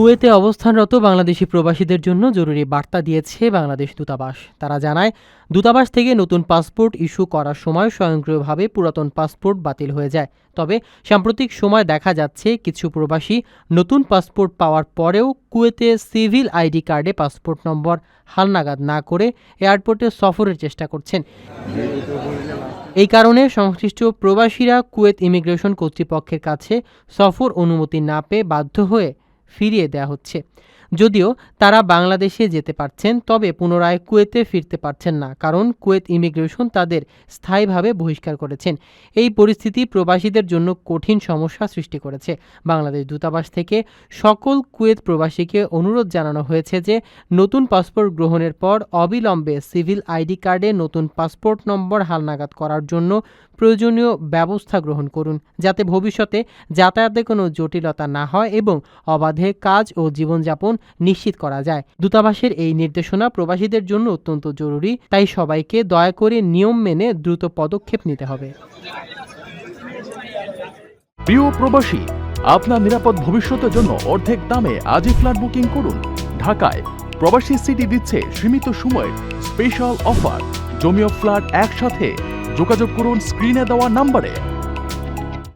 কুয়েতে অবস্থানরত বাংলাদেশি প্রবাসীদের জন্য জরুরি বার্তা দিয়েছে বাংলাদেশ দূতাবাস। তারা জানায়, দূতাবাস থেকে নতুন পাসপোর্ট ইস্যু করার সময় স্বয়ংক্রিয়ভাবে পুরাতন পাসপোর্ট বাতিল হয়ে যায়। তবে সাম্প্রতিক সময় দেখা যাচ্ছে, কিছু প্রবাসী নতুন পাসপোর্ট পাওয়ার পরেও কুয়েতে সিভিল আইডি কার্ডে পাসপোর্ট নম্বর হালনাগাদ না করে এয়ারপোর্টে সফরের চেষ্টা করছেন। এই কারণে সংশ্লিষ্ট প্রবাসীরা কুয়েত ইমিগ্রেশন কর্তৃপক্ষের কাছে সফর অনুমতি না পেয়ে বাধ্য হয়ে ফিরিয়ে দেওয়া হচ্ছে। যদিও তারা বাংলাদেশে যেতে পারছেন, তবে পুনরায় কুয়েতে ফিরতে পারছেন না, কারণ কুয়েত ইমিগ্রেশন তাদের স্থায়ীভাবে বহিষ্কার করেছেন। এই পরিস্থিতি প্রবাসীদের জন্য কঠিন সমস্যা সৃষ্টি করেছে। বাংলাদেশ দূতাবাস থেকে সকল কুয়েত প্রবাসীকে অনুরোধ জানানো হয়েছে যে, নতুন পাসপোর্ট গ্রহণের পর অবিলম্বে সিভিল আইডি কার্ডে নতুন পাসপোর্ট নম্বর হালনাগাদ করার জন্য প্রয়োজনীয় ব্যবস্থা গ্রহণ করুন, যাতে ভবিষ্যতে যাতায়াতে কোনো জটিলতা না হয় এবং অবাধে কাজ ও জীবনযাপন নিশ্চিত করা যায়। দূতাবাসের এই নির্দেশনা প্রবাসীদের জন্য অত্যন্ত জরুরি, তাই সবাইকে দয়া করে নিয়ম মেনে দ্রুত পদক্ষেপ নিতে হবে। প্রিয় প্রবাসী, আপনার নিরাপদ ভবিষ্যতের জন্য অর্ধেক দামে আজই ফ্ল্যাট বুকিং করুন। ঢাকায় প্রবাসী সিটি দিচ্ছে সীমিত সময়ের স্পেশাল অফার। জমিও ফ্ল্যাট একসাথে। যোগাযোগ করুন স্ক্রিনে দেওয়া নাম্বারে।